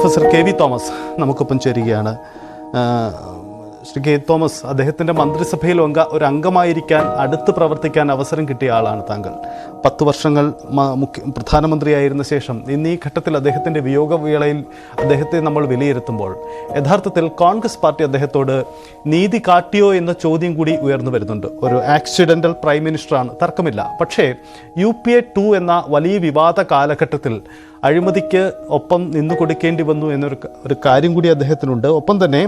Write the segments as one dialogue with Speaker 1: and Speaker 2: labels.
Speaker 1: Professor K V Thomas നമുക്കൊപ്പം ചേരുകയാണ്. Shri K Thomas അദ്ദേഹത്തിന്റെ മന്ത്രിസഭയിൽ അംഗ ഒരു അംഗമായിരിക്കാൻ അടുത്ത് പ്രവർത്തിക്കാൻ അവസരം കിട്ടിയ ആളാണ് താങ്കൾ. പത്ത് വർഷങ്ങൾ മുഖ്യ പ്രധാനമന്ത്രിയായിരുന്ന ശേഷം ഇന്ന് ഈ ഘട്ടത്തിൽ അദ്ദേഹത്തിന്റെ വിയോഗവേളയിൽ അദ്ദേഹത്തെ നമ്മൾ വിലയിരുത്തുമ്പോൾ യഥാർത്ഥത്തിൽ കോൺഗ്രസ് പാർട്ടി അദ്ദേഹത്തോട് നീതി കാട്ടിയോ എന്ന ചോദ്യം കൂടി ഉയർന്നു വരുന്നുണ്ട്. ഒരു ആക്സിഡന്റൽ പ്രൈം മിനിസ്റ്ററാണ് തർക്കമില്ല. പക്ഷേ യു പി എ ടു എന്ന വലിയ വിവാദ കാലഘട്ടത്തിൽ അഴിമതിക്ക് ഒപ്പം നിന്നു കൊടുക്കേണ്ടി വന്നു എന്നൊരു ഒരു കാര്യം കൂടി അദ്ദേഹത്തിനുണ്ട്. ഒപ്പം തന്നെ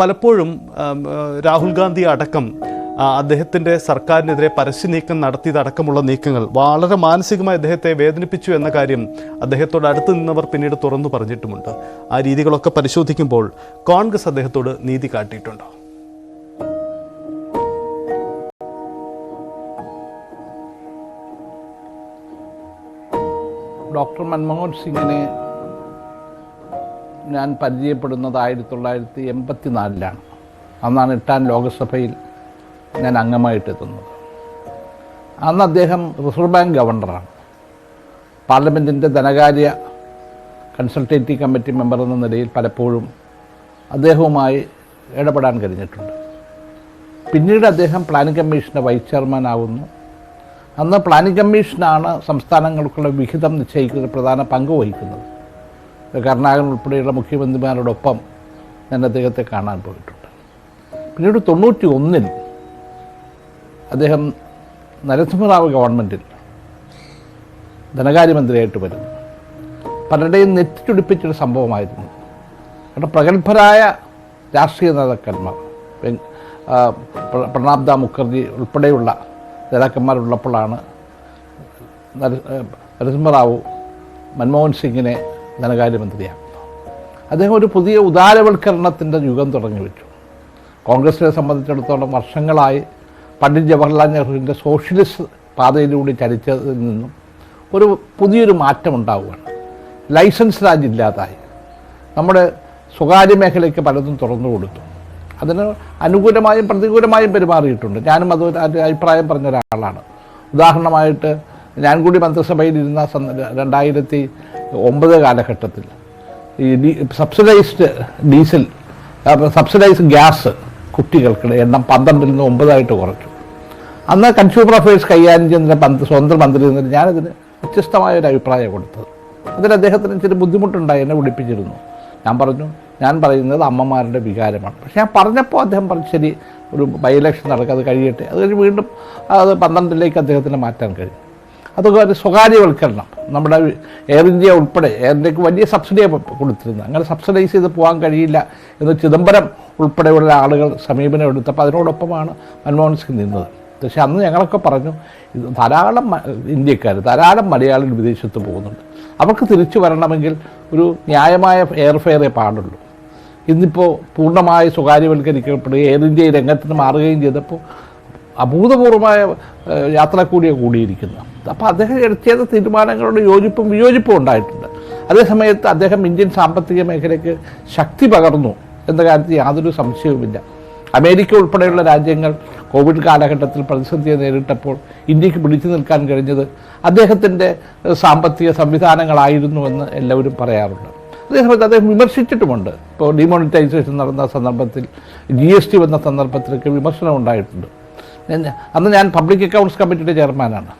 Speaker 1: പലപ്പോഴും രാഹുൽ ഗാന്ധി അടക്കം അദ്ദേഹത്തിന്റെ സർക്കാരിനെതിരെ പരസ്യ നീക്കം നടത്തിയതടക്കമുള്ള നീക്കങ്ങൾ വളരെ മാനസികമായി അദ്ദേഹത്തെ വേദനിപ്പിച്ചു എന്ന കാര്യം അദ്ദേഹത്തോട് അടുത്ത് നിന്നവർ പിന്നീട് തുറന്നു പറഞ്ഞിട്ടുമുണ്ട്. ആ രീതികളൊക്കെ പരിശോധിക്കുമ്പോൾ കോൺഗ്രസ് അദ്ദേഹത്തോട് നീതി കാട്ടിയിട്ടുണ്ടോ?
Speaker 2: ഡോക്ടർ മൻമോഹൻ സിംഗിനെ ഞാൻ പരിചയപ്പെടുന്നത് ആയിരത്തി തൊള്ളായിരത്തി എൺപത്തി നാലിലാണ് അന്നാണ് എട്ടാം ലോകസഭയിൽ ഞാൻ അംഗമായിട്ട് എത്തുന്നത് അന്ന് അദ്ദേഹം റിസർവ് ബാങ്ക് ഗവർണറാണ്. പാർലമെന്റിന്റെ ധനകാര്യ കൺസൾട്ടേറ്റീവ് കമ്മിറ്റി മെമ്പർ എന്ന നിലയിൽ പലപ്പോഴും അദ്ദേഹവുമായി ഇടപെടാൻ കഴിഞ്ഞിട്ടുണ്ട്. പിന്നീട് അദ്ദേഹം പ്ലാനിംഗ് കമ്മീഷന്റെ വൈസ് ചെയർമാൻ ആവുന്നു. അന്ന് പ്ലാനിംഗ് കമ്മീഷനാണ് സംസ്ഥാനങ്ങൾക്കുള്ള വിഹിതം നിശ്ചയിക്കുന്ന പ്രധാന പങ്ക് വഹിക്കുന്നത്. കർണാടകൻ ഉൾപ്പെടെയുള്ള മുഖ്യമന്ത്രിമാരോടൊപ്പം ഞാൻ അദ്ദേഹത്തെ കാണാൻ പോയിട്ടുണ്ട്. പിന്നീട് തൊണ്ണൂറ്റി ഒന്നിൽ അദ്ദേഹം നരസിംഹറാവ് ഗവൺമെന്റിൽ ധനകാര്യമന്ത്രിയായിട്ട് വരുന്നു. പലരുടെയും നെറ്റിച്ചുടിപ്പിച്ചൊരു സംഭവമായിരുന്നു. കാരണം പ്രഗത്ഭരായ രാഷ്ട്രീയ നേതാക്കന്മാർ പ്രണാബ്ദ മുഖർജി ഉൾപ്പെടെയുള്ള നേതാക്കന്മാരുള്ളപ്പോഴാണ് നരസിംഹറാവു മൻമോഹൻ സിംഗിനെ ധനകാര്യമന്ത്രിയാക്കുന്നത് അദ്ദേഹം ഒരു പുതിയ ഉദാരവൽക്കരണത്തിന്റെ യുഗം തുടങ്ങി വെച്ചു. കോൺഗ്രസിനെ സംബന്ധിച്ചിടത്തോളം വർഷങ്ങളായി പണ്ഡിറ്റ് ജവഹർലാൽ നെഹ്റുവിന്റെ സോഷ്യലിസ്റ്റ് പാതയിലൂടെ ചലിച്ചതിൽ നിന്നും ഒരു പുതിയൊരു മാറ്റം ഉണ്ടാവുകയാണ് ലൈസൻസ് രാജ് ഇല്ലാതായി നമ്മുടെ സ്വകാര്യ മേഖലയ്ക്ക് പലതും തുറന്നു കൊടുത്തു. അതിന് അനുകൂലമായും പ്രതികൂലമായും പെരുമാറിയിട്ടുണ്ട്. ഞാനും അത് അഭിപ്രായം പറഞ്ഞ ഒരാളാണ്. ഉദാഹരണമായിട്ട് ഞാൻ കൂടി മന്ത്രിസഭയിലിരുന്ന സന്ദ- രണ്ടായിരത്തി ഒമ്പത് കാലഘട്ടത്തിൽ. ഈ സബ്സിഡൈസ്ഡ് ഡീസൽ സബ്സിഡൈസ് ഗ്യാസ് കുട്ടികൾക്കുടെ എണ്ണം പന്ത്രണ്ടിൽ നിന്ന് ഒമ്പതായിട്ട് കുറച്ചു. അന്ന് കൺസ്യൂമർ അഫയേഴ്സ് കൈകാര്യം ചെയ്യുന്ന സ്വന്തം മന്ത്രി നിന്നിട്ട് ഞാനതിന് വ്യത്യസ്തമായ ഒരു അഭിപ്രായം കൊടുത്തത്. അതിൽ അദ്ദേഹത്തിന് ഇച്ചിരി ബുദ്ധിമുട്ടുണ്ടായി എന്നെ വിളിപ്പിച്ചിരുന്നു. ഞാൻ പറഞ്ഞു ഞാൻ പറയുന്നത് അമ്മമാരുടെ വികാരമാണ്. പക്ഷേ ഞാൻ പറഞ്ഞപ്പോൾ അദ്ദേഹം പറഞ്ഞു ശരി ഒരു ബൈ ഇലക്ഷൻ നടക്കുക അത് കഴിയട്ടെ. അത് കഴിഞ്ഞ് വീണ്ടും അത് പന്ത്രണ്ടിലേക്ക് അദ്ദേഹത്തിന് മാറ്റാൻ കഴിയും അതൊക്കെ ഒരു സ്വകാര്യവൽക്കരണം. നമ്മുടെ എയർ ഇന്ത്യ ഉൾപ്പെടെ എയർ ഇന്ത്യയ്ക്ക് വലിയ സബ്സിഡിയാണ് കൊടുത്തിരുന്നത്. അങ്ങനെ സബ്സിഡൈസ് ചെയ്ത് പോകാൻ കഴിയില്ല എന്ന് ചിദംബരം ഉൾപ്പെടെയുള്ള ആളുകൾ സമീപനം എടുത്തപ്പോൾ അതിനോടൊപ്പമാണ് മൻമോഹൻ സിംഗ് നിന്നത്. പക്ഷേ അന്ന് ഞങ്ങളൊക്കെ പറഞ്ഞു ഇത് ധാരാളം ഇന്ത്യക്കാർ ധാരാളം മലയാളികൾ വിദേശത്ത് പോകുന്നുണ്ട്. അവർക്ക് തിരിച്ചു വരണമെങ്കിൽ ഒരു ന്യായമായ എയർ ഫെയറേ പാടുള്ളൂ. ഇന്നിപ്പോൾ പൂർണമായി സ്വകാര്യവൽക്കരിക്കപ്പെടുകയും എയർ ഇന്ത്യ രംഗത്ത് നിന്ന് മാറുകയും ചെയ്തപ്പോൾ അഭൂതപൂർവമായ യാത്ര കൂടിയ കൂടിയിരിക്കുന്നത് അപ്പോൾ അദ്ദേഹം എടുത്ത തീരുമാനങ്ങളുടെ യോജിപ്പും വിയോജിപ്പും ഉണ്ടായിട്ടുണ്ട്. അതേസമയത്ത് അദ്ദേഹം ഇന്ത്യൻ സാമ്പത്തിക മേഖലയ്ക്ക് ശക്തി പകർന്നു എന്ന കാര്യത്തിൽ യാതൊരു സംശയവുമില്ല. അമേരിക്ക ഉൾപ്പെടെയുള്ള രാജ്യങ്ങൾ കോവിഡ് കാലഘട്ടത്തിൽ പ്രതിസന്ധിയെ നേരിട്ടപ്പോൾ ഇന്ത്യയ്ക്ക് പിടിച്ചു നിൽക്കാൻ കഴിഞ്ഞത് അദ്ദേഹത്തിന്റെ സാമ്പത്തിക സംവിധാനങ്ങളായിരുന്നുവെന്ന് എല്ലാവരും പറയാറുണ്ട്. അതേസമയത്ത് അദ്ദേഹം വിമർശിച്ചിട്ടുമുണ്ട്. ഇപ്പോൾ ഡിമോണിറ്റൈസേഷൻ നടന്ന സന്ദർഭത്തിൽ ജി എസ് ടി വന്ന സന്ദർഭത്തിലൊക്കെ വിമർശനം ഉണ്ടായിട്ടുണ്ട് അന്ന് ഞാൻ പബ്ലിക് അക്കൗണ്ട്സ് കമ്മിറ്റിയുടെ ചെയർമാനാണ്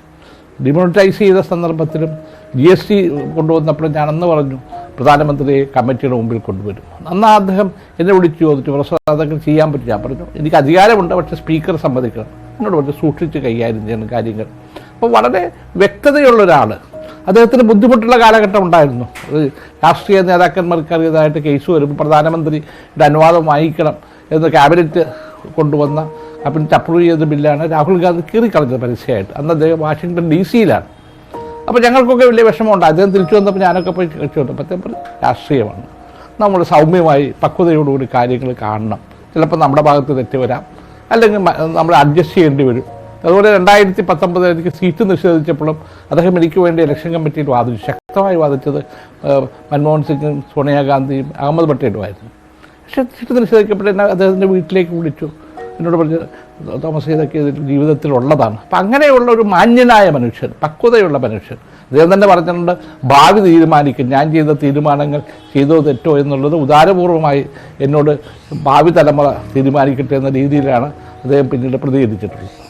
Speaker 2: ഡിമോണിറ്റൈസ് ചെയ്ത സന്ദർഭത്തിലും ജി എസ് ടി കൊണ്ടുവന്നപ്പോഴും ഞാൻ അന്ന് പറഞ്ഞു പ്രധാനമന്ത്രിയെ കമ്മിറ്റിയുടെ മുമ്പിൽ കൊണ്ടുവരും. അന്ന് അദ്ദേഹം എന്നെ വിളിച്ചു ചോദിച്ചു പ്രൊഫസർ അതൊക്കെ ചെയ്യാൻ പറ്റും. ഞാൻ പറഞ്ഞു എനിക്ക് അധികാരമുണ്ട് പക്ഷേ സ്പീക്കർ സമ്മതിക്കണം. എന്നോട് പറഞ്ഞു സൂക്ഷിച്ച് കൈകാര്യം ചെയ്യണം കാര്യങ്ങൾ. അപ്പോൾ വളരെ വ്യക്തതയുള്ള ഒരാൾ അദ്ദേഹത്തിന് ബുദ്ധിമുട്ടുള്ള കാലഘട്ടം ഉണ്ടായിരുന്നു. രാഷ്ട്രീയ നേതാക്കന്മാർക്ക് അറിയതായിട്ട് കേസ് വരുമ്പോൾ പ്രധാനമന്ത്രിയുടെ അനുവാദം വാങ്ങിക്കണം എന്ന് ക്യാബിനറ്റ് കൊണ്ടുവന്ന ക്യാബിനറ്റ് അപ്രൂവ് ചെയ്ത ബില്ലാണ്. രാഹുൽ ഗാന്ധി കീറിക്കളഞ്ഞത് പരസ്യമായിട്ട്. അന്ന് അദ്ദേഹം വാഷിങ്ടൺ ഡി സിയിലാണ്. അപ്പോൾ ഞങ്ങൾക്കൊക്കെ വലിയ വിഷമമുണ്ട്. അദ്ദേഹം തിരിച്ചു വന്നപ്പോൾ ഞാനൊക്കെ പോയി കഴിച്ചു വന്നപ്പോൾ അദ്ദേഹം പറഞ്ഞു രാഷ്ട്രീയമാണ്. നമ്മൾ സൗമ്യമായി പക്വതയോടുകൂടി കാര്യങ്ങൾ കാണണം. ചിലപ്പോൾ നമ്മുടെ ഭാഗത്ത് തെറ്റ് വരാം. അല്ലെങ്കിൽ നമ്മൾ അഡ്ജസ്റ്റ് ചെയ്യേണ്ടി വരും. അതുപോലെ രണ്ടായിരത്തി പത്തൊമ്പത് എനിക്ക് സീറ്റ് നിഷേധിച്ചപ്പോഴും അദ്ദേഹം എനിക്ക് വേണ്ടി ഇലക്ഷൻ കമ്മിറ്റിയിൽ വാദിച്ചു. ശക്തമായി വാദിച്ചത് മൻമോഹൻ സിംഗും സോണിയാഗാന്ധിയും അഹമ്മദ് പട്ടേലുമായിരുന്നു. പക്ഷേ സീറ്റ് നിഷേധിക്കപ്പെട്ട അദ്ദേഹത്തിന്റെ വീട്ടിലേക്ക് വിളിച്ചു. എന്നോട് പറഞ്ഞ് തോമസ് ഇതൊക്കെ ജീവിതത്തിലുള്ളതാണ്. അപ്പം അങ്ങനെയുള്ള ഒരു മാന്യനായ മനുഷ്യൻ പക്വതയുള്ള മനുഷ്യൻ. അദ്ദേഹം തന്നെ പറഞ്ഞിട്ടുണ്ട് ഭാവി തീരുമാനിക്കും. ഞാൻ ചെയ്ത തീരുമാനങ്ങൾ ചെയ്തോ തെറ്റോ എന്നുള്ളത് ഉദാരപൂർവമായി എന്നോട് ഭാവി തലമുറ തീരുമാനിക്കട്ടെ എന്ന രീതിയിലാണ് അദ്ദേഹം പിന്നീട് പ്രതികരിച്ചിട്ടുള്ളത്.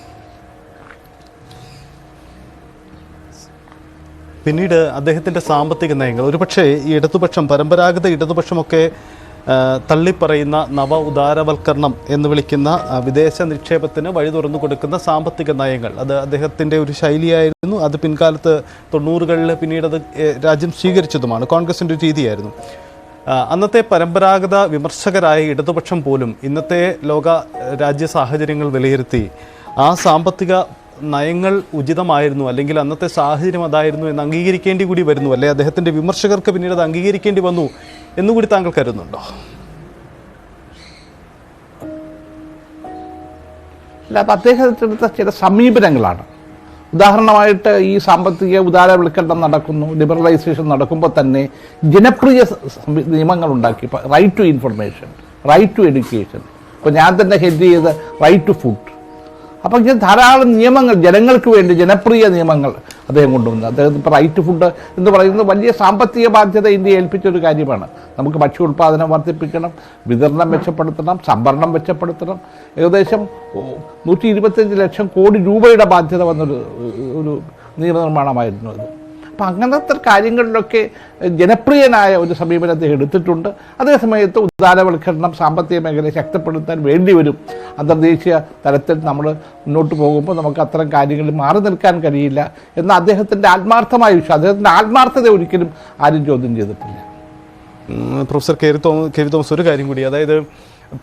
Speaker 1: പിന്നീട് അദ്ദേഹത്തിന്റെ സാമ്പത്തിക നയങ്ങൾ. ഒരുപക്ഷേ ഈ ഇടതുപക്ഷം പരമ്പരാഗത ഇടതുപക്ഷമൊക്കെ തള്ളിപ്പറയുന്ന നവ ഉദാരവൽക്കരണം എന്ന് വിളിക്കുന്ന വിദേശ നിക്ഷേപത്തിന് വഴി തുറന്നു കൊടുക്കുന്ന സാമ്പത്തിക നയങ്ങൾ. അത് അദ്ദേഹത്തിന്റെ ഒരു ശൈലിയായിരുന്നു. അത് പിൻകാലത്ത് തൊണ്ണൂറുകളിൽ പിന്നീട് അത് രാജ്യം സ്വീകരിച്ചതുമാണ്. കോൺഗ്രസിന്റെ ഒരു രീതിയായിരുന്നു. അന്നത്തെ പരമ്പരാഗത വിമർശകരായ ഇടതുപക്ഷം പോലും ഇന്നത്തെ ലോക രാജ്യ സാഹചര്യങ്ങൾ വിലയിരുത്തി ആ സാമ്പത്തിക നയങ്ങൾ ഉചിതമായിരുന്നു അല്ലെങ്കിൽ അന്നത്തെ സാഹചര്യം അതായിരുന്നു എന്ന് അംഗീകരിക്കേണ്ടി കൂടി വരുന്നു അല്ലെ? അദ്ദേഹത്തിന്റെ വിമർശകർക്ക് പിന്നീട് അത് അംഗീകരിക്കേണ്ടി വന്നു എന്നുകൂടി താങ്കൾ കരുതുന്നുണ്ടോ?
Speaker 2: അല്ല അത് അദ്ദേഹത്തിനെടുത്ത ചില സമീപനങ്ങളാണ്. ഉദാഹരണമായിട്ട് ഈ സാമ്പത്തിക ഉദാരവൽക്കരണം നടക്കുന്നു ലിബറലൈസേഷൻ നടക്കുമ്പോൾ തന്നെ ജനപ്രിയ നിയമങ്ങൾ ഉണ്ടാക്കി right to information right to education ഇപ്പോൾ ഞാൻ തന്നെ ഹെഡ് ചെയ്ത് റൈറ്റ് ടു ഫുഡ് അപ്പോൾ ഇങ്ങനെ ധാരാളം നിയമങ്ങൾ ജനങ്ങൾക്ക് വേണ്ടി ജനപ്രിയ നിയമങ്ങൾ അദ്ദേഹം കൊണ്ടുവന്നു അദ്ദേഹം ഇപ്പോൾ റൈറ്റ് ഫുഡ് എന്ന് പറയുന്നത് വലിയ സാമ്പത്തിക ബാധ്യത ഇന്ത്യ ഏൽപ്പിച്ചൊരു കാര്യമാണ്. നമുക്ക് ഭക്ഷ്യ ഉൽപ്പാദനം വർദ്ധിപ്പിക്കണം വിതരണം മെച്ചപ്പെടുത്തണം സംഭരണം മെച്ചപ്പെടുത്തണം. ഏകദേശം നൂറ്റി ലക്ഷം കോടി രൂപയുടെ ബാധ്യത വന്നൊരു ഒരു നിയമനിർമ്മാണമായിരുന്നു അത്. അപ്പം അങ്ങനത്തെ കാര്യങ്ങളിലൊക്കെ ജനപ്രിയനായ ഒരു സമീപനം അദ്ദേഹം എടുത്തിട്ടുണ്ട്. അതേസമയത്ത് ഉദാരവൽക്കരണം സാമ്പത്തിക മേഖലയെ ശക്തിപ്പെടുത്താൻ വേണ്ടി വരും. അന്തർദേശീയ തലത്തിൽ നമ്മൾ മുന്നോട്ട് പോകുമ്പോൾ നമുക്ക് അത്തരം കാര്യങ്ങളിൽ മാറി നിൽക്കാൻ കഴിയില്ല എന്ന അദ്ദേഹത്തിന്റെ ആത്മാർത്ഥമായ വിശ്വാസം അദ്ദേഹത്തിന്റെ ആത്മാർത്ഥത ഒരിക്കലും ആരും ചോദ്യം ചെയ്തിട്ടില്ല.
Speaker 1: പ്രൊഫസർ കെ വി തോമസ് ഒരു കാര്യം കൂടി. അതായത്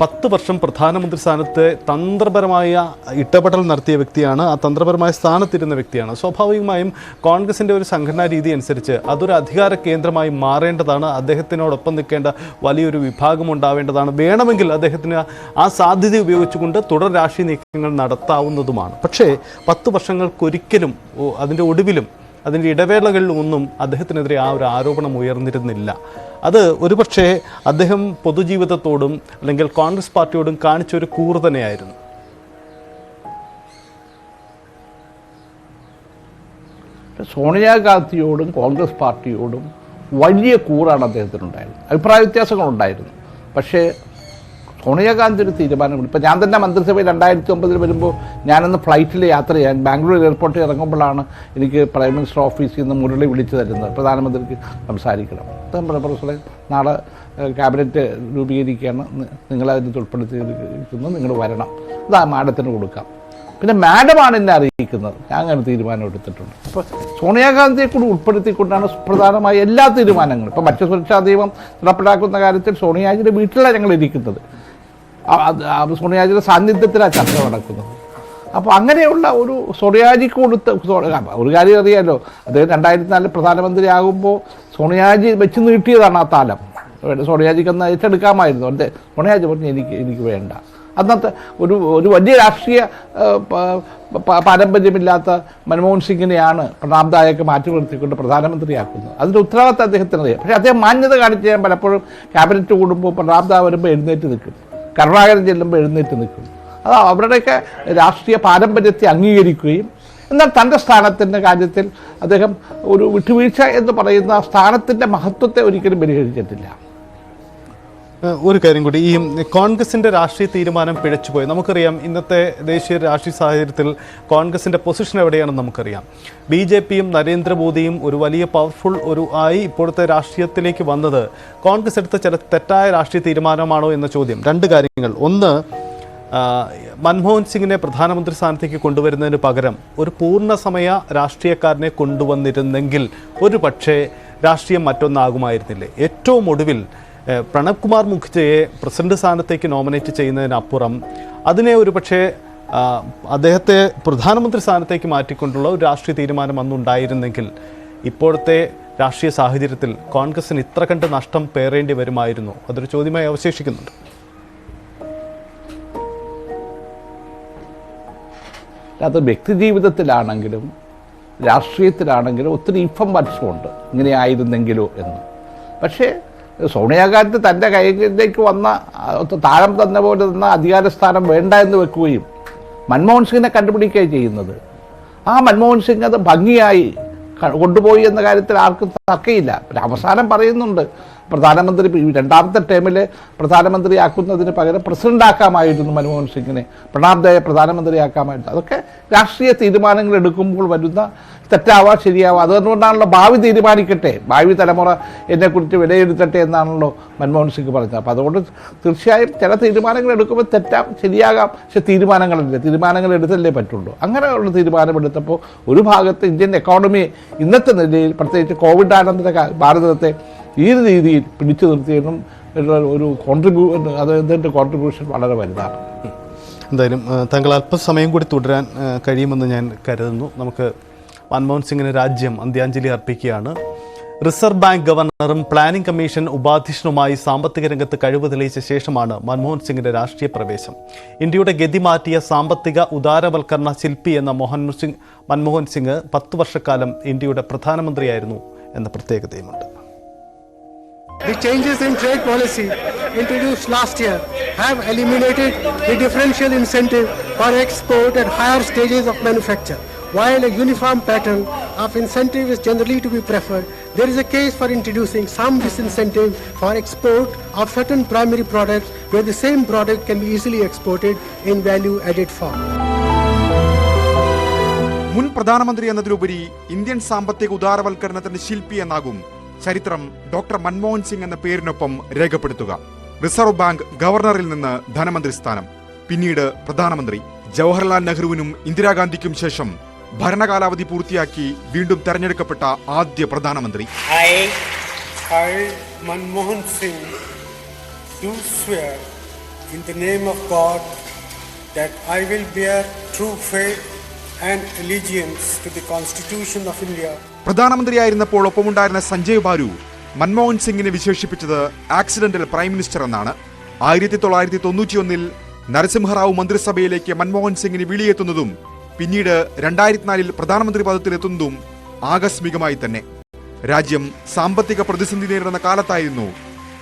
Speaker 1: പത്ത് വർഷം പ്രധാനമന്ത്രി സ്ഥാനത്ത് തന്ത്രപരമായ ഇടപെടൽ നടത്തിയ വ്യക്തിയാണ്. ആ തന്ത്രപരമായ സ്ഥാനത്തിരുന്ന വ്യക്തിയാണ്. സ്വാഭാവികമായും കോൺഗ്രസിന്റെ ഒരു സംഘടനാ രീതി അനുസരിച്ച് അതൊരു അധികാര കേന്ദ്രമായി മാറേണ്ടതാണ്. അദ്ദേഹത്തിനോടൊപ്പം നിൽക്കേണ്ട വലിയൊരു വിഭാഗം ഉണ്ടാവേണ്ടതാണ്. വേണമെങ്കിൽ അദ്ദേഹത്തിന് ആ സാധ്യത ഉപയോഗിച്ചുകൊണ്ട് തുടർ രാഷ്ട്രീയ നീക്കങ്ങൾ നടത്താവുന്നതുമാണ്. പക്ഷേ പത്ത് വർഷങ്ങൾക്കൊരിക്കലും അതിന്റെ ഒടുവിലും അതിന്റെ ഇടവേളകളിലൊന്നും അദ്ദേഹത്തിനെതിരെ ആ ഒരു ആരോപണം ഉയർന്നിരുന്നില്ല. അത് ഒരുപക്ഷെ അദ്ദേഹം പൊതുജീവിതത്തോടും അല്ലെങ്കിൽ കോൺഗ്രസ് പാർട്ടിയോടും കാണിച്ചൊരു കൂറ് തന്നെയായിരുന്നു.
Speaker 2: സോണിയാഗാന്ധിയോടും കോൺഗ്രസ് പാർട്ടിയോടും വലിയ കൂറാണ് അദ്ദേഹത്തിനുണ്ടായിരുന്നത്. അഭിപ്രായ വ്യത്യാസങ്ങളുണ്ടായിരുന്നു. പക്ഷേ സോണിയാഗാന്ധി ഒരു തീരുമാനം ഇപ്പം ഞാൻ തന്നെ മന്ത്രിസഭയിൽ രണ്ടായിരത്തി ഒമ്പതിൽ വരുമ്പോൾ ഞാനൊന്ന് ഫ്ലൈറ്റിൽ യാത്ര ചെയ്യാൻ ബാംഗ്ലൂർ എയർപോർട്ടിൽ ഇറങ്ങുമ്പോഴാണ് എനിക്ക് പ്രൈം മിനിസ്റ്റർ ഓഫീസിൽ നിന്ന് മുരളി വിളിച്ചു തരുന്നത്. പ്രധാനമന്ത്രിക്ക് സംസാരിക്കണം. പ്രൊഫസറെ നാളെ ക്യാബിനറ്റ് രൂപീകരിക്കുകയാണ്. നിങ്ങളതിന് ഉൾപ്പെടുത്തിയിരിക്കുന്നു നിങ്ങൾ വരണം. അത് ആ മാഡത്തിന് കൊടുക്കാം. പിന്നെ മാഡമാണ് എന്നെ അറിയിക്കുന്നത്. ഞാൻ അങ്ങനെ തീരുമാനം എടുത്തിട്ടുണ്ട്. അപ്പോൾ സോണിയാഗാന്ധിയെ കൂടി ഉൾപ്പെടുത്തിക്കൊണ്ടാണ് പ്രധാനമായ എല്ലാ തീരുമാനങ്ങളും. ഇപ്പോൾ സുരക്ഷാ നിയമം നടപ്പിലാക്കുന്ന കാര്യത്തിൽ സോണിയാജിയുടെ വീട്ടിലാണ് ഞങ്ങൾ ഇരിക്കുന്നത്. സോണിയാജിയുടെ സാന്നിധ്യത്തിലാണ് ചർച്ച നടക്കുന്നത്. അപ്പോൾ അങ്ങനെയുള്ള ഒരു സോണിയാജി കൊടുത്ത ഒരു കാര്യം അറിയാമല്ലോ അദ്ദേഹം രണ്ടായിരത്തി നാലിൽ പ്രധാനമന്ത്രി ആകുമ്പോൾ സോണിയാജി വെച്ച് നീട്ടിയതാണ് ആ താലം. സോണിയാജിക്ക് അന്ന് ഏറ്റെടുക്കാമായിരുന്നു. എന്റെ സോണിയാജി പറഞ്ഞു എനിക്ക് എനിക്ക് വേണ്ട. അന്നത്തെ ഒരു ഒരു വലിയ രാഷ്ട്രീയ പാരമ്പര്യമില്ലാത്ത മൻമോഹൻ സിംഗിനെയാണ് പ്രണാബ്ദായൊക്കെ മാറ്റി നിർത്തിക്കൊണ്ട് പ്രധാനമന്ത്രിയാക്കുന്നത്. അതിന്റെ ഉത്തരവാദിത്തം അദ്ദേഹത്തിന് അറിയാം പക്ഷേ അദ്ദേഹം മാന്യത കാണിച്ച് ഞാൻ പലപ്പോഴും ക്യാബിനറ്റ് കൂടുമ്പോൾ പ്രണാബ്ദ വരുമ്പോൾ എഴുന്നേറ്റ് നിൽക്കും കരുണാകരൻ ചെല്ലുമ്പോൾ എഴുന്നേറ്റ് നിൽക്കും. അത് അവരുടെയൊക്കെ രാഷ്ട്രീയ പാരമ്പര്യത്തെ അംഗീകരിക്കുകയും എന്നാൽ തന്റെ സ്ഥാനത്തിന്റെ കാര്യത്തിൽ അദ്ദേഹം ഒരു വിട്ടുവീഴ്ച എന്ന് പറയുന്ന സ്ഥാനത്തിന്റെ മഹത്വത്തെ ഒരിക്കലും പരിഹരിച്ചിട്ടില്ല.
Speaker 1: ഒരു കാര്യം കൂടി. ഈ കോൺഗ്രസിന്റെ രാഷ്ട്രീയ തീരുമാനം പിഴച്ചുപോയി. നമുക്കറിയാം ഇന്നത്തെ ദേശീയ രാഷ്ട്രീയ സാഹചര്യത്തിൽ കോൺഗ്രസിന്റെ പൊസിഷൻ എവിടെയാണെന്ന് നമുക്കറിയാം. ബി ജെ പിയും നരേന്ദ്രമോദിയും ഒരു വലിയ പവർഫുൾ ഒരു ആയി ഇപ്പോഴത്തെ രാഷ്ട്രീയത്തിലേക്ക് വന്നത് കോൺഗ്രസ് എടുത്ത ചില തെറ്റായ രാഷ്ട്രീയ തീരുമാനമാണോ എന്ന ചോദ്യം. രണ്ട് കാര്യങ്ങൾ. ഒന്ന് മൻമോഹൻ സിംഗിനെ പ്രധാനമന്ത്രി സ്ഥാനത്തേക്ക് കൊണ്ടുവരുന്നതിന് പകരം ഒരു പൂർണസമയ രാഷ്ട്രീയക്കാരനെ കൊണ്ടുവന്നിരുന്നെങ്കിൽ ഒരു പക്ഷേ രാഷ്ട്രീയം മറ്റൊന്നാകുമായിരുന്നില്ലേ. ഏറ്റവും ഒടുവിൽ പ്രണബ് കുമാർ മുഖർജിയെ പ്രസിഡന്റ് സ്ഥാനത്തേക്ക് നോമിനേറ്റ് ചെയ്യുന്നതിനപ്പുറം അതിനെ ഒരു പക്ഷേ അദ്ദേഹത്തെ പ്രധാനമന്ത്രി സ്ഥാനത്തേക്ക് മാറ്റിക്കൊണ്ടുള്ള ഒരു രാഷ്ട്രീയ തീരുമാനം അന്നുണ്ടായിരുന്നെങ്കിൽ ഇപ്പോഴത്തെ രാഷ്ട്രീയ സാഹചര്യത്തിൽ കോൺഗ്രസിന് ഇത്ര കണ്ട് നഷ്ടം പേറേണ്ടി വരുമായിരുന്നു. അതൊരു ചോദ്യമായി അവശേഷിക്കുന്നുണ്ട്.
Speaker 2: അത് വ്യക്തി ജീവിതത്തിലാണെങ്കിലും രാഷ്ട്രീയത്തിലാണെങ്കിലും ഒത്തിരി ഇൻഫർമേഷൻ ഉണ്ട് ഇങ്ങനെ ആയിരുന്നെങ്കിലോ എന്ന്. പക്ഷേ സോണിയാഗാന്ധി തന്റെ കയ്യിലേക്ക് വന്ന താഴം തന്ന പോലെ തന്ന അധികാരസ്ഥാനം വേണ്ട എന്ന് വെക്കുകയും മൻമോഹൻ സിംഗിനെ കണ്ടുപിടിക്കുകയും ചെയ്യുന്നത്. ആ മൻമോഹൻ സിംഗ് അത് ഭംഗിയായി കൊണ്ടുപോയി എന്ന കാര്യത്തിൽ ആർക്കും തർക്കയില്ല അവസാനം പറയുന്നുണ്ട് പ്രധാനമന്ത്രി രണ്ടാമത്തെ ടേമിൽ പ്രധാനമന്ത്രിയാക്കുന്നതിന് പകരം പ്രസിഡന്റ് ആക്കാമായിരുന്നു മൻമോഹൻ സിംഗിനെ. പ്രണാബ് ദയെ പ്രധാനമന്ത്രിയാക്കാമായിരുന്നു. അതൊക്കെ രാഷ്ട്രീയ തീരുമാനങ്ങൾ എടുക്കുമ്പോൾ വരുന്ന തെറ്റാവാ ശരിയാവാ. അതുകൊണ്ടാണല്ലോ ഭാവി തീരുമാനിക്കട്ടെ. ഭാവി തലമുറ എന്നെക്കുറിച്ച് വിലയിരുത്തട്ടെ എന്നാണല്ലോ മൻമോഹൻ സിംഗ് പറഞ്ഞത്. അപ്പോൾ അതുകൊണ്ട് തീർച്ചയായും ചില തീരുമാനങ്ങൾ എടുക്കുമ്പോൾ തെറ്റാം ശരിയാകാം. പക്ഷെ തീരുമാനങ്ങളില്ല. തീരുമാനങ്ങൾ എടുത്തല്ലേ പറ്റുള്ളൂ. അങ്ങനെയുള്ള തീരുമാനമെടുത്തപ്പോൾ ഒരു ഭാഗത്ത് ഇന്ത്യൻ എക്കോണമി ഇന്നത്തെ നിലയിൽ പ്രത്യേകിച്ച് കോവിഡ് ആനന്തര ഭാരതത്തെ ഈ രീതിയിൽ പിടിച്ചു നിർത്തിയതിനും ഒരു കോൺട്രിബ്യൂ അദ്ദേഹത്തിന്റെ കോൺട്രിബ്യൂഷൻ വളരെ വലുതാണ്.
Speaker 1: എന്തായാലും താങ്കൾ അല്പസമയം കൂടി തുടരാൻ കഴിയുമെന്ന് ഞാൻ കരുതുന്നു. നമുക്ക് മൻമോഹൻ സിംഗിന് രാജ്യം അന്ത്യാഞ്ജലി അർപ്പിക്കുകയാണ്. റിസർവ് ബാങ്ക് ഗവർണറും പ്ലാനിംഗ് കമ്മീഷൻ ഉപാധ്യക്ഷനുമായി സാമ്പത്തിക രംഗത്ത് കഴിവ് തെളിയിച്ച ശേഷമാണ് മൻമോഹൻ സിംഗിന്റെ രാഷ്ട്രീയ പ്രവേശം. ഇന്ത്യയുടെ ഗതി മാറ്റിയ സാമ്പത്തിക ഉദാരവൽക്കരണ ശില്പി എന്ന മോഹൻ സിംഗ് മൻമോഹൻ സിംഗ് പത്ത് വർഷക്കാലം ഇന്ത്യയുടെ പ്രധാനമന്ത്രിയായിരുന്നു എന്ന പ്രത്യേകതയുമുണ്ട്.
Speaker 3: The changes in trade policy introduced last year have eliminated the differential incentive for export at higher stages of manufacture. While a uniform pattern of incentive is generally to be preferred, there is a case for introducing some disincentive for export of certain primary products where the same product can be easily exported in value added form.
Speaker 4: മുൻ പ്രധാനമന്ത്രി എന്നതിലുപരി Indian സാമ്പത്തിക ഉദാരവൽക്കരണത്തിന്റെ ശില്പി എന്നാകും ചരിത്രം doctor Manmohan Singh എന്ന പേരിനൊപ്പം രേഖപ്പെടുത്തുക. Reserve bank ഗവർണറിൽ നിന്ന് ധനമന്ത്രി സ്ഥാനം. പിന്നീട് പ്രധാനമന്ത്രി. ജവഹർലാൽ നെഹ്റുവിനും ഇന്ദിരാഗാന്ധിക്കും ശേഷം ഭരണകാലാവധി പൂർത്തിയാക്കി വീണ്ടും തെരഞ്ഞെടുക്കപ്പെട്ട ആദ്യ പ്രധാനമന്ത്രി.
Speaker 3: true faith and allegiance to the Constitution of India.
Speaker 4: പ്രധാനമന്ത്രിയായിരുന്നപ്പോൾ ഒപ്പമുണ്ടായിരുന്ന സഞ്ജയ് ബാരു മൻമോഹൻ സിംഗിനെ വിശേഷിപ്പിച്ചത് ആക്സിഡന്റൽ പ്രൈം മിനിസ്റ്റർ എന്നാണ് ആയിരത്തി തൊള്ളായിരത്തി തൊണ്ണൂറ്റിയൊന്നിൽ നരസിംഹറാവു മന്ത്രിസഭയിലേക്ക് മൻമോഹൻ സിംഗിന് വിളിയെത്തുന്നതും പിന്നീട് രണ്ടായിരത്തിനാലിൽ പ്രധാനമന്ത്രി പദത്തിലെത്തുന്നതും ആകസ്മികമായി തന്നെ. രാജ്യം സാമ്പത്തിക പ്രതിസന്ധി നേരിടുന്ന കാലത്തായിരുന്നു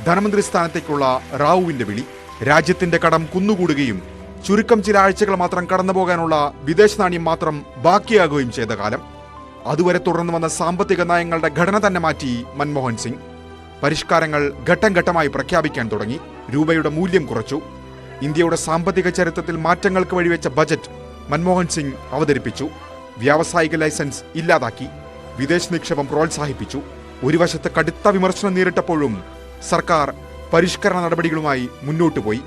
Speaker 4: ധനമന്ത്രി സ്ഥാനത്തേക്കുള്ള റാവുവിന്റെ വിളി. രാജ്യത്തിന്റെ കടം കുന്നുകൂടുകയും ചുരുക്കം ചില ആഴ്ചകൾ മാത്രം കടന്നുപോകാനുള്ള വിദേശ നാണ്യം മാത്രം ബാക്കിയാകുകയും ചെയ്ത കാലം. അതുവരെ തുടർന്നു വന്ന സാമ്പത്തിക നയങ്ങളുടെ ഘടന തന്നെ മാറ്റി മൻമോഹൻ സിംഗ്. പരിഷ്കാരങ്ങൾ ഘട്ടം ഘട്ടമായി പ്രഖ്യാപിക്കാൻ തുടങ്ങി. രൂപയുടെ മൂല്യം കുറച്ചു. ഇന്ത്യയുടെ സാമ്പത്തിക ചരിത്രത്തിൽ മാറ്റങ്ങൾക്ക് വഴിവെച്ച ബജറ്റ് മൻമോഹൻ സിംഗ് അവതരിപ്പിച്ചു. വ്യാവസായിക ലൈസൻസ് ഇല്ലാതാക്കി. വിദേശ നിക്ഷേപം പ്രോത്സാഹിപ്പിച്ചു. ഒരു വശത്ത് കടുത്ത വിമർശനം നേരിട്ടപ്പോഴും സർക്കാർ പരിഷ്കരണ നടപടികളുമായി മുന്നോട്ടു പോയി.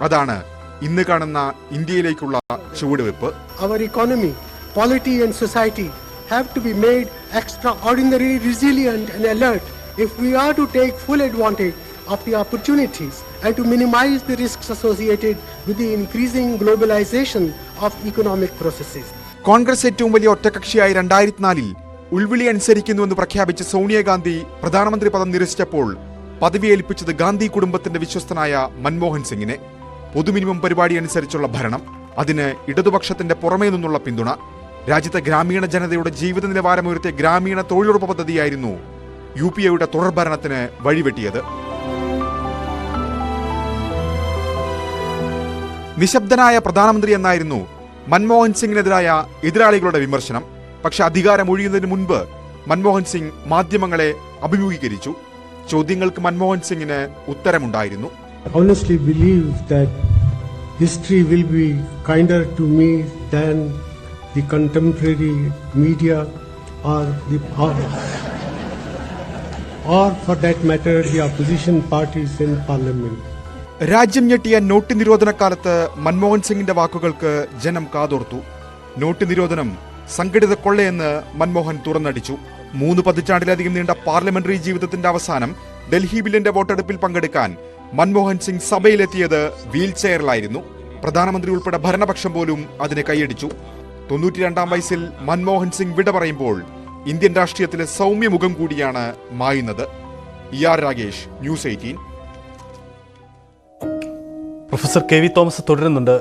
Speaker 4: അതാണ് ഇന്ന് കാണുന്ന ഇന്ത്യയിലേക്കുള്ള ചുവടുവെപ്പ്
Speaker 3: അവർ economy polity and society have to be made extraordinarily resilient and alert if we are to take full advantage of the opportunities and to minimize the risks associated with the increasing globalization of economic processes.
Speaker 4: Congress ഏറ്റവും വലിയ ഒറ്റകക്ഷിയായി രണ്ടായിരത്തിനാലിൽ ഉൾവിളി അനുസരിക്കുന്നുവെന്ന് പ്രഖ്യാപിച്ച സോണിയാഗാന്ധി പ്രധാനമന്ത്രി പദം നിരസിച്ചപ്പോൾ പദവി ഏൽപ്പിച്ചത് ഗാന്ധി കുടുംബത്തിന്റെ വിശ്വസ്തനായ മൻമോഹൻ സിംഗിനെ പൊതുമിനിമം പരിപാടി അനുസരിച്ചുള്ള ഭരണം അതിന് ഇടതുപക്ഷത്തിന്റെ പുറമേ നിന്നുള്ള പിന്തുണ രാജ്യത്തെ ഗ്രാമീണ ജനതയുടെ ജീവിത നിലവാരമുയർത്തിയ ഗ്രാമീണ തൊഴിലുറപ്പ് പദ്ധതിയായിരുന്നു യു പി എയുടെ തുടർഭരണത്തിന് വഴിവെട്ടിയത്. നിശബ്ദനായ പ്രധാനമന്ത്രി എന്നായിരുന്നു മൻമോഹൻ സിംഗിനെതിരായ എതിരാളികളുടെ വിമർശനം. പക്ഷെ അധികാരം ഒഴിയുന്നതിന് മുൻപ് മൻമോഹൻ സിംഗ് മാധ്യമങ്ങളെ അഭിമുഖീകരിച്ചു. ചോദ്യങ്ങൾക്ക് മൻമോഹൻ സിംഗിന് ഉത്തരമുണ്ടായിരുന്നു.
Speaker 3: Honestly believe that history will be kinder to me than the contemporary media or the or, or for that matter the opposition parties in parliament.
Speaker 4: രാജ്യം ഞെട്ടിയ നോട്ട് നിരോധന കാലത്ത് മൻമോഹൻ സിംഗിന്റെ വാക്കുകൾക്ക് ജനം കാതോർത്തു. നോട്ട് നിരോധനം സംഘടിത കൊള്ളയെന്ന് മൻമോഹൻ തുറന്നടിച്ചു. മൂന്ന് പതിറ്റാണ്ടിലധികം നീണ്ട പാർലമെന്ററി ജീവിതത്തിന്റെ അവസാനം ഡൽഹി ബില്ലിന്റെ വോട്ടെടുപ്പിൽ പങ്കെടുക്കാൻ മൻമോഹൻ സിംഗ് സഭയിലെത്തിയത് വീൽ ചെയറിലായിരുന്നു പ്രധാനമന്ത്രി ഉൾപ്പെടെ ഭരണപക്ഷം പോലും അതിനെ കൈയടിച്ചു. തൊണ്ണൂറ്റിരണ്ടാം വയസ്സിൽ മൻമോഹൻ സിംഗ് വിട പറയുമ്പോൾ ഇന്ത്യൻ രാഷ്ട്രീയത്തിലെ സൗമ്യ മുഖം കൂടിയാണ് മായുന്നത്. E R Ragesh news eighteen.
Speaker 1: Professor K V Thomas തുടരുന്നുണ്ട്.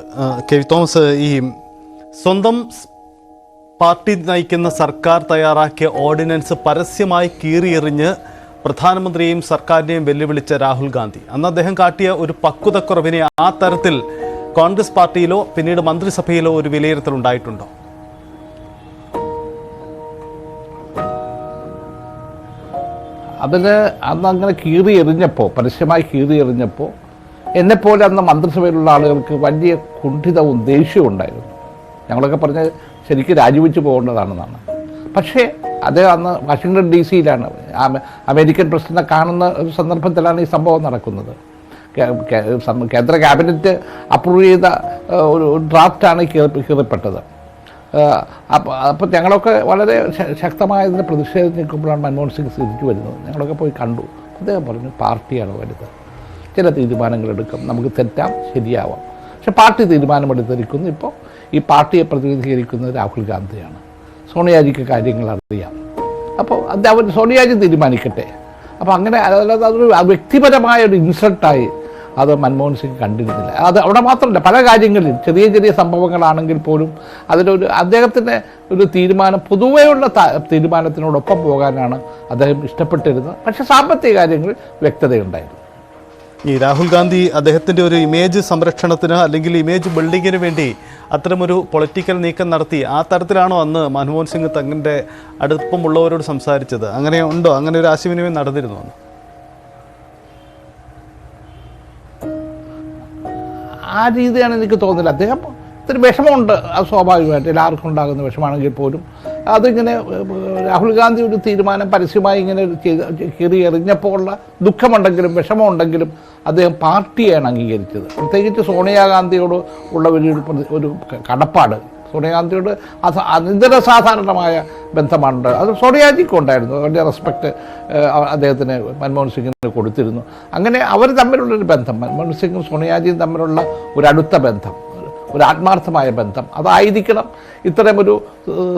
Speaker 1: കെ വി തോമസ് ഈ സ്വന്തം പാർട്ടി നയിക്കുന്ന സർക്കാർ തയ്യാറാക്കിയ ഓർഡിനൻസ് പരസ്യമായി കീറിയെറിഞ്ഞ് പ്രധാനമന്ത്രിയെയും സർക്കാരിനെയും വെല്ലുവിളിച്ച രാഹുൽ ഗാന്ധി. അന്ന് അദ്ദേഹം കാട്ടിയ ഒരു പക്വതക്കുറവിനെ ആ തരത്തിൽ കോൺഗ്രസ് പാർട്ടിയിലോ പിന്നീട് മന്ത്രിസഭയിലോ ഒരു വിലയിരുത്തൽ ഉണ്ടായിട്ടുണ്ടോ?
Speaker 2: അതിന് അന്ന് അങ്ങനെ കീറി എറിഞ്ഞപ്പോൾ പരസ്യമായി കീറി എറിഞ്ഞപ്പോൾ എന്നെപ്പോലെ അന്ന് മന്ത്രിസഭയിലുള്ള ആളുകൾക്ക് വലിയ കുണ്ഠിതവും ദേഷ്യവും ഉണ്ടായിരുന്നു. ഞങ്ങളൊക്കെ പറഞ്ഞ് ശരിക്കും രാജിവെച്ച് പോകേണ്ടതാണെന്നാണ്. പക്ഷേ അത് അന്ന് വാഷിങ്ടൺ ഡി സിയിലാണ്. അമേരിക്കൻ പ്രസിഡന്റിനെ കാണുന്ന ഒരു സന്ദർഭത്തിലാണ് ഈ സംഭവം നടക്കുന്നത്. കേന്ദ്ര ക്യാബിനറ്റ് അപ്രൂവ് ചെയ്ത ഒരു ഡ്രാഫ്റ്റാണ് കീറി കീറപ്പെട്ടത്. അപ്പോൾ ഞങ്ങളൊക്കെ വളരെ ശക്തമായ പ്രതിഷേധം നിൽക്കുമ്പോഴാണ് മൻമോഹൻ സിംഗ് തിരിച്ചു വരുന്നത്. ഞങ്ങളൊക്കെ പോയി കണ്ടു. അദ്ദേഹം പറഞ്ഞു പാർട്ടിയാണ് വലുത്? ചില തീരുമാനങ്ങൾ എടുക്കും. നമുക്ക് തെറ്റാം ശരിയാവാം. പക്ഷെ പാർട്ടി തീരുമാനമെടുത്തിരിക്കുന്നു. ഇപ്പോൾ ഈ പാർട്ടിയെ പ്രതിനിധീകരിക്കുന്നത് രാഹുൽ ഗാന്ധിയാണ്. സോണിയാജിക്ക് കാര്യങ്ങൾ അറിയാം. അപ്പോൾ അത് സോണിയാജി തീരുമാനിക്കട്ടെ. അപ്പോൾ അങ്ങനെ അതായത് അതൊരു വ്യക്തിപരമായ ഒരു ഇൻസൾട്ടായി അത് മൻമോഹൻ സിംഗ് കണ്ടിരുന്നില്ല. അത് അവിടെ മാത്രമല്ല പല കാര്യങ്ങളിൽ ചെറിയ ചെറിയ സംഭവങ്ങളാണെങ്കിൽ പോലും അതിലൊരു അദ്ദേഹത്തിന്റെ ഒരു തീരുമാനം പൊതുവെയുള്ള തീരുമാനത്തിനോടൊപ്പം പോകാനാണ് അദ്ദേഹം ഇഷ്ടപ്പെട്ടിരുന്നത്. പക്ഷേ സാമ്പത്തിക കാര്യങ്ങളിൽ വ്യക്തതയുണ്ടായിരുന്നു.
Speaker 1: ഈ രാഹുൽ ഗാന്ധി അദ്ദേഹത്തിന്റെ ഒരു ഇമേജ് സംരക്ഷണത്തിന് അല്ലെങ്കിൽ ഇമേജ് ബിൽഡിങ്ങിന് വേണ്ടി അത്തരമൊരു പൊളിറ്റിക്കൽ നീക്കം നടത്തി ആ തരത്തിലാണോ അന്ന് മൻമോഹൻ സിംഗ് തങ്ങളുടെ അടുപ്പമുള്ളവരോട് സംസാരിച്ചത്? അങ്ങനെ ഉണ്ടോ? അങ്ങനെ ഒരു ആശയവിനിമയം നടന്നിരുന്നു
Speaker 2: ആ രീതിയാണ് എനിക്ക് തോന്നുന്നില്ല അദ്ദേഹം ഇത്തിരി വിഷമമുണ്ട്. അത് സ്വാഭാവികമായിട്ട് എല്ലാവർക്കും ഉണ്ടാകുന്ന വിഷമാണെങ്കിൽ പോലും. അതിങ്ങനെ രാഹുൽ ഗാന്ധി ഒരു തീരുമാനം പരസ്യമായി ഇങ്ങനെ കീറി എറിഞ്ഞപ്പോൾ ഉള്ള ദുഃഖമുണ്ടെങ്കിലും വിഷമമുണ്ടെങ്കിലും അദ്ദേഹം പാർട്ടിയാണ് അംഗീകരിച്ചത്. പ്രത്യേകിച്ച് സോണിയാഗാന്ധിയോട് ഉള്ള ഒരു ഒരു കടപ്പാട്. സോണിയാഗാന്ധിയോട് അത് സാധാരണമായ ബന്ധമാണ് അത് സോണിയാജിക്ക് ഉണ്ടായിരുന്നു. അവന്റെ റെസ്പെക്റ്റ് അദ്ദേഹത്തിന് മൻമോഹൻ സിംഗിന് കൊടുത്തിരുന്നു. അങ്ങനെ അവർ തമ്മിലുള്ളൊരു ബന്ധം. മൻമോഹൻ സിംഗും സോണിയാജിയും തമ്മിലുള്ള ഒരു അടുത്ത ബന്ധം ഒരു ആത്മാർത്ഥമായ ബന്ധം. അതായിരിക്കണം ഇത്തരമൊരു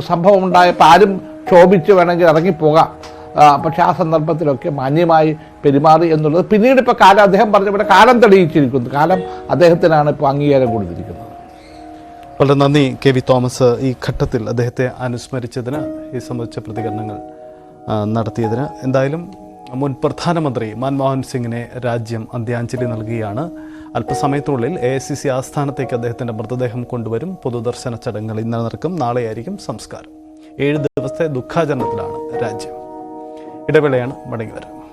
Speaker 2: സംഭവം ഉണ്ടായപ്പോൾ ആരും ക്ഷോഭിച്ച് വേണമെങ്കിൽ ഇറങ്ങിപ്പോകാം. പക്ഷേ ആ സന്ദർഭത്തിലൊക്കെ മാന്യമായി പെരുമാറി എന്നുള്ളത് പിന്നീട് ഇപ്പോൾ കാലം അദ്ദേഹം പറഞ്ഞ കാലം തെളിയിച്ചിരിക്കുന്നു. കാലം അദ്ദേഹത്തിനാണ് ഇപ്പോൾ അംഗീകാരം കൊടുത്തിരിക്കുന്നത്.
Speaker 1: വളരെ നന്ദി കെ വി തോമസ് ഈ ഘട്ടത്തിൽ അദ്ദേഹത്തെ അനുസ്മരിച്ചതിന് ഈ സംബന്ധിച്ച പ്രതികരണങ്ങൾ നടത്തിയതിന്. എന്തായാലും മുൻ പ്രധാനമന്ത്രി മൻമോഹൻ സിംഗിനെ രാജ്യം അന്ത്യാഞ്ജലി നൽകുകയാണ്. അല്പസമയത്തിനുള്ളിൽ എ സി സി ആസ്ഥാനത്തേക്ക് അദ്ദേഹത്തിന്റെ മൃതദേഹം കൊണ്ടുവരും. പൊതുദർശന ചടങ്ങുകൾ ഇന്നലെ നടക്കും. നാളെയായിരിക്കും സംസ്കാരം. ഏഴ് ദിവസത്തെ ദുഃഖാചരണത്തിലാണ് രാജ്യം. ഇടവേളയാണ് മടങ്ങി വരാം.